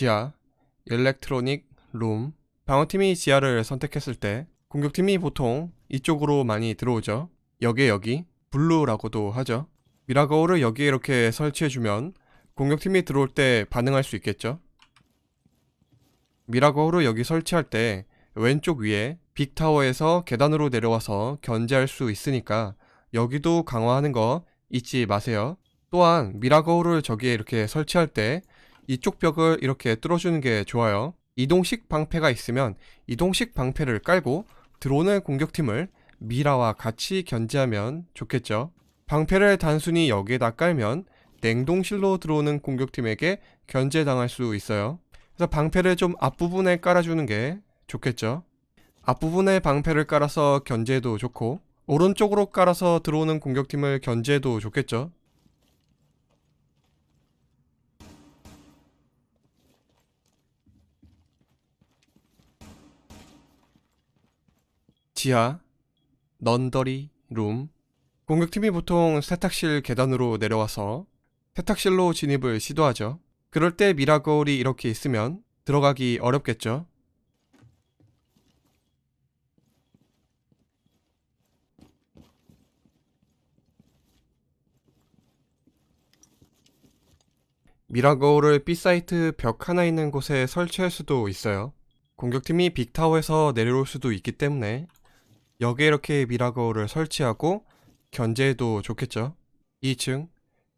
지하, 일렉트로닉, 룸. 방어팀이 지하를 선택했을 때 공격팀이 보통 이쪽으로 많이 들어오죠. 여기 여기 블루라고도 하죠. 미라거울을 여기에 이렇게 설치해주면 공격팀이 들어올 때 반응할 수 있겠죠. 미라거울을 여기 설치할 때 왼쪽 위에 빅타워에서 계단으로 내려와서 견제할 수 있으니까 여기도 강화하는 거 잊지 마세요. 또한 미라거울을 저기에 이렇게 설치할 때 이쪽 벽을 이렇게 뚫어주는 게 좋아요. 이동식 방패가 있으면 이동식 방패를 깔고 들어오는 공격팀을 미라와 같이 견제하면 좋겠죠. 방패를 단순히 여기에다 깔면 냉동실로 들어오는 공격팀에게 견제당할 수 있어요. 그래서 방패를 좀 앞부분에 깔아주는 게 좋겠죠. 앞부분에 방패를 깔아서 견제해도 좋고 오른쪽으로 깔아서 들어오는 공격팀을 견제해도 좋겠죠. 지하, 넌더리, 룸. 공격팀이 보통 세탁실 계단으로 내려와서 세탁실로 진입을 시도하죠. 그럴 때 미라거울이 이렇게 있으면 들어가기 어렵겠죠. 미라거울을 B사이트 벽 하나 있는 곳에 설치할 수도 있어요. 공격팀이 빅타워에서 내려올 수도 있기 때문에 여기에 이렇게 미라거울을 설치하고 견제해도 좋겠죠. 2층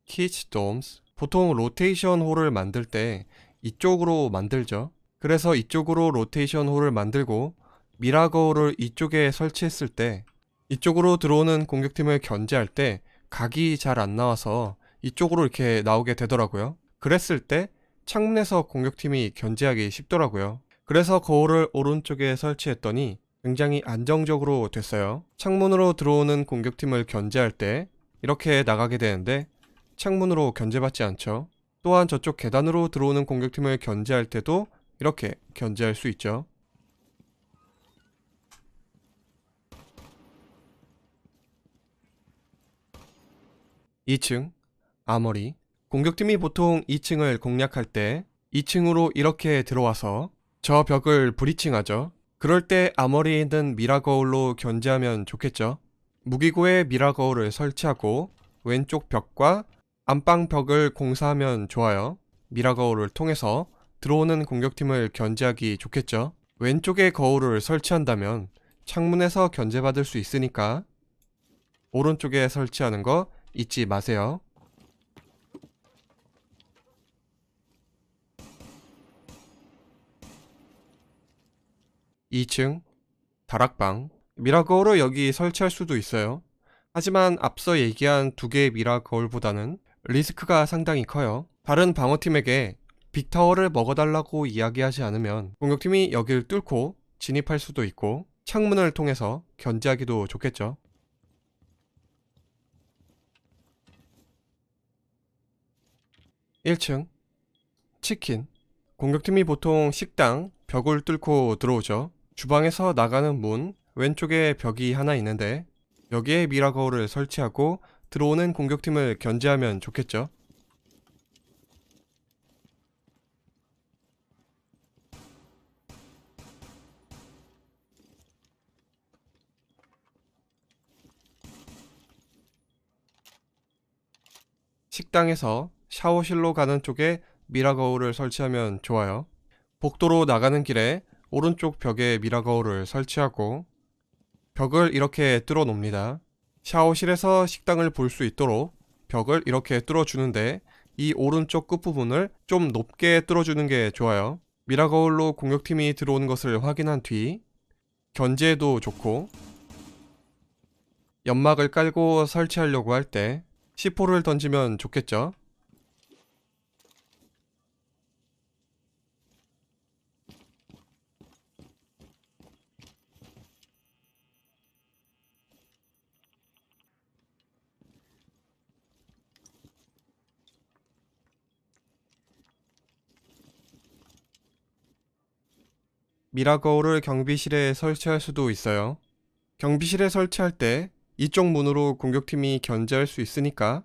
키치 돔스 보통 로테이션 홀을 만들 때 이쪽으로 만들죠. 그래서 이쪽으로 로테이션 홀을 만들고 미라거울을 이쪽에 설치했을 때 이쪽으로 들어오는 공격팀을 견제할 때 각이 잘 안 나와서 이쪽으로 이렇게 나오게 되더라고요. 그랬을 때 창문에서 공격팀이 견제하기 쉽더라고요. 그래서 거울을 오른쪽에 설치했더니 굉장히 안정적으로 됐어요. 창문으로 들어오는 공격팀을 견제할 때 이렇게 나가게 되는데 창문으로 견제받지 않죠. 또한 저쪽 계단으로 들어오는 공격팀을 견제할 때도 이렇게 견제할 수 있죠. (2층) 아머리 공격팀이 보통 2층을 공략할 때 2층으로 이렇게 들어와서 저 벽을 브리칭하죠. 그럴 때 아머리에 있는 미라거울로 견제하면 좋겠죠. 무기고에 미라거울을 설치하고 왼쪽 벽과 안방 벽을 공사하면 좋아요. 미라거울을 통해서 들어오는 공격팀을 견제하기 좋겠죠. 왼쪽에 거울을 설치한다면 창문에서 견제받을 수 있으니까 오른쪽에 설치하는 거 잊지 마세요. 2층 다락방 미라거울을 여기 설치할 수도 있어요. 하지만 앞서 얘기한 두 개의 미라거울보다는 리스크가 상당히 커요. 다른 방어팀에게 빅타워를 먹어달라고 이야기하지 않으면 공격팀이 여길 뚫고 진입할 수도 있고 창문을 통해서 견제하기도 좋겠죠. (1층) 치킨 공격팀이 보통 식당 벽을 뚫고 들어오죠. 주방에서 나가는 문 왼쪽에 벽이 하나 있는데 여기에 미라 거울을 설치하고 들어오는 공격팀을 견제하면 좋겠죠. 식당에서 샤워실로 가는 쪽에 미라 거울을 설치하면 좋아요. 복도로 나가는 길에 오른쪽 벽에 미라 거울을 설치하고 벽을 이렇게 뚫어 놓습니다. 샤워실에서 식당을 볼 수 있도록 벽을 이렇게 뚫어 주는데 이 오른쪽 끝부분을 좀 높게 뚫어 주는 게 좋아요. 미라 거울로 공격팀이 들어오는 것을 확인한 뒤 견제도 좋고 연막을 깔고 설치하려고 할 때 C4를 던지면 좋겠죠. 미라 거울을 경비실에 설치할 수도 있어요. 경비실에 설치할 때 이쪽 문으로 공격팀이 견제할 수 있으니까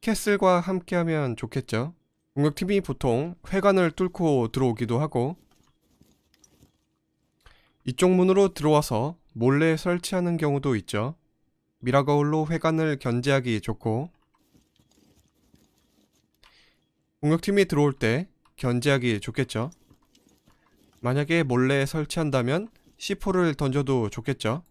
캐슬과 함께하면 좋겠죠. 공격팀이 보통 회관을 뚫고 들어오기도 하고 이쪽 문으로 들어와서 몰래 설치하는 경우도 있죠. 미라 거울로 회관을 견제하기 좋고 공격팀이 들어올 때 견제하기 좋겠죠. 만약에 몰래 설치한다면 C4를 던져도 좋겠죠.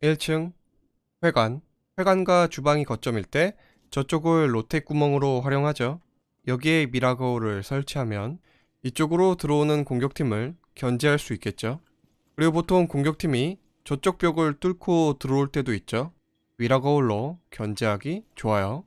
일층 회관 회관과 주방이 거점일 때 저쪽을 로테 구멍으로 활용하죠. 여기에 미라거울을 설치하면 이쪽으로 들어오는 공격팀을 견제할 수 있겠죠. 그리고 보통 공격팀이 저쪽 벽을 뚫고 들어올 때도 있죠. 미라거울로 견제하기 좋아요.